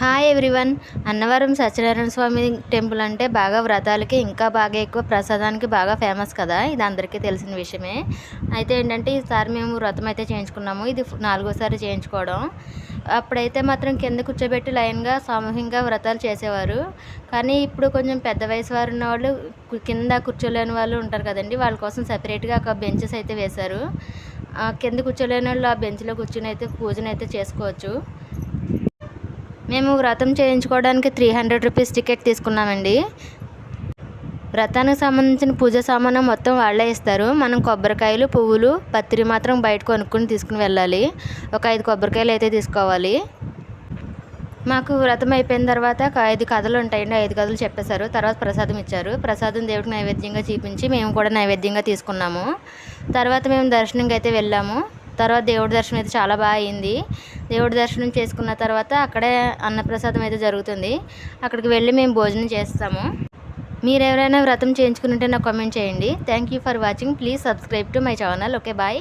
Hi everyone Annavaram Satyanarayana Swamy temple అంటే బాగా వ్రతాలకి ఇంకా బాగా ఎక్కువ ప్రసాదానికి బాగా ఫేమస్ కదా? ఇది అందరికీ తెలిసిన విషయమే. అయితే ఏంటంటే ఈసారి మేము వ్రతం అయితే చేయించుకున్నాము. ఇది నాలుగోసారి చేయించుకోవడం. అప్పుడైతే మాత్రం కింద కూర్చోబెట్టి లైన్గా సామూహికంగా వ్రతాలు చేసేవారు. కానీ ఇప్పుడు కొంచెం పెద్ద వయసు వారు ఉన్న వాళ్ళు కింద కూర్చోలేని వాళ్ళు ఉంటారు కదండి. వాళ్ళ కోసం సపరేట్గా ఒక బెంచెస్ అయితే వేశారు. కింద కూర్చోలేని వాళ్ళు ఆ బెంచ్లో కూర్చొని అయితే పూజను అయితే చేసుకోవచ్చు. మేము వ్రతం చేయించుకోవడానికి త్రీ హండ్రెడ్ రూపీస్ టికెట్ తీసుకున్నామండి. వ్రతానికి సంబంధించిన పూజ సామాను మొత్తం వాళ్ళే ఇస్తారు. మనం కొబ్బరికాయలు పువ్వులు పత్రి మాత్రం బయట కొనుక్కొని తీసుకుని వెళ్ళాలి. ఒక ఐదు కొబ్బరికాయలు అయితే తీసుకోవాలి. మాకు వ్రతం అయిపోయిన తర్వాత ఐదు కథలు ఉంటాయండి. ఐదు కథలు చెప్పేశారు. తర్వాత ప్రసాదం ఇచ్చారు. ప్రసాదం దేవుడికి నైవేద్యంగా చూపించి మేము కూడా నైవేద్యంగా తీసుకున్నాము. తర్వాత మేము దర్శనంకి అయితే వెళ్ళాము. తర్వాత దేవుడి దర్శనం అయితే చాలా బాగా అయింది. దేవుడి దర్శనం చేసుకున్న తర్వాత అక్కడే అన్నప్రసాదం అయితే జరుగుతుంది. అక్కడికి వెళ్ళి మేము భోజనం చేస్తాము. మీరు ఎవరైనా వ్రతం చేయించుకుంటే నాకు కామెంట్ చేయండి. Thank you for watching please subscribe to my channel okay bye